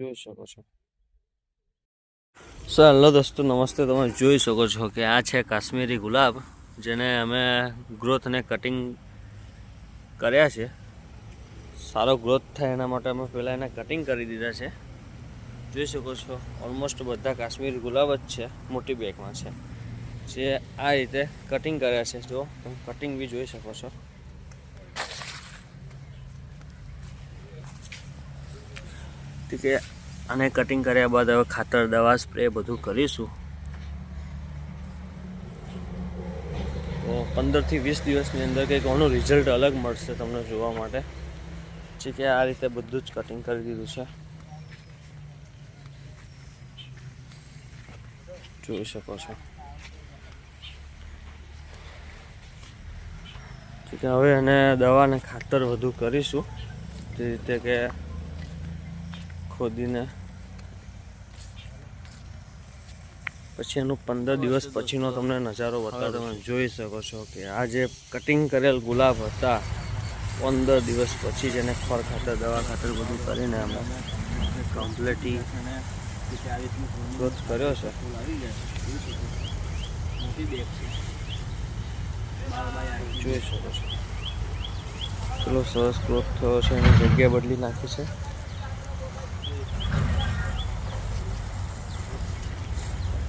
જોઈ શકો છો. સો હેલો દોસ્તો, નમસ્તે. તમે જોઈ શકો છો કે આ છે કાશ્મીરી ગુલાબ, જેને અમે ગ્રોથ અને કટિંગ કર્યા છે. સારો ગ્રોથ થાય એના માટે અમે પહેલાં એને કટિંગ કરી દીધા છે. જોઈ શકો છો ઓલમોસ્ટ બધા કાશ્મીરી ગુલાબ જ છે, મોટી બેગમાં છે. જે આ રીતે કટિંગ કર્યા છે. જો, તમે કટિંગ બી જોઈ શકો છો. કે આને કટિંગ કર્યા બાદ હવે ખાતર, દવા સ્પ્રે બધું કરીશું. તો પંદરથી વીસ દિવસની અંદર કંઈક આનું રિઝલ્ટ અલગ મળશે તમને જોવા માટે. જે કે આ રીતે બધું જ કટિંગ કરી દીધું છે. જોઈ શકો છો. કે હવે એને દવાને ખાતર વધુ કરીશું. જે રીતે કે ખોદીને પછી એનું પંદર દિવસ પછીનો તમને નજારો બતાવો તમે જોઈ શકો છો કે આ જે કટિંગ કરેલ ગુલાબ હતા પંદર દિવસ પછી જેને ખોર ખાતર દવા ખાતર બધું કરીને અમે કમ્પ્લેટી ગ્રોથ કર્યો છે. જોઈ શકો છો. કેટલો સરસ ગ્રોથ થયો છે એની જગ્યા બદલી નાખી છે.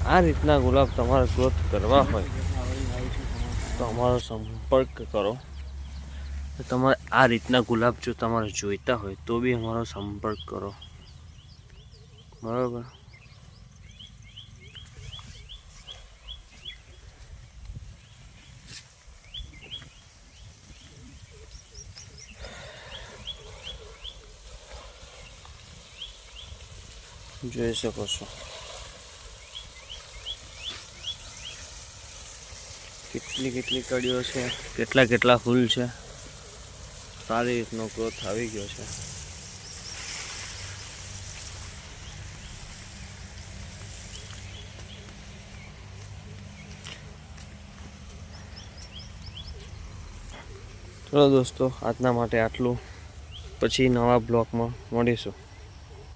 આ રીતના ગુલાબ તમારે ગ્રોથ કરવા હોય તો અમારો સંપર્ક કરો. તમારે આ રીતના ગુલાબ જો તમારે જોઈતા હોય, તો બી અમારો સંપર્ક કરો. બરાબર? જોઈ શકો છો. કેટલી કેટલી કડીઓ છે? કેટલા કેટલા ફૂલ છે? સારી રીતનો ગ્રોથ આવી ગયો છે. ચલો દોસ્તો આજના માટે આટલું. પછી નવા બ્લોગમાં મળીશું.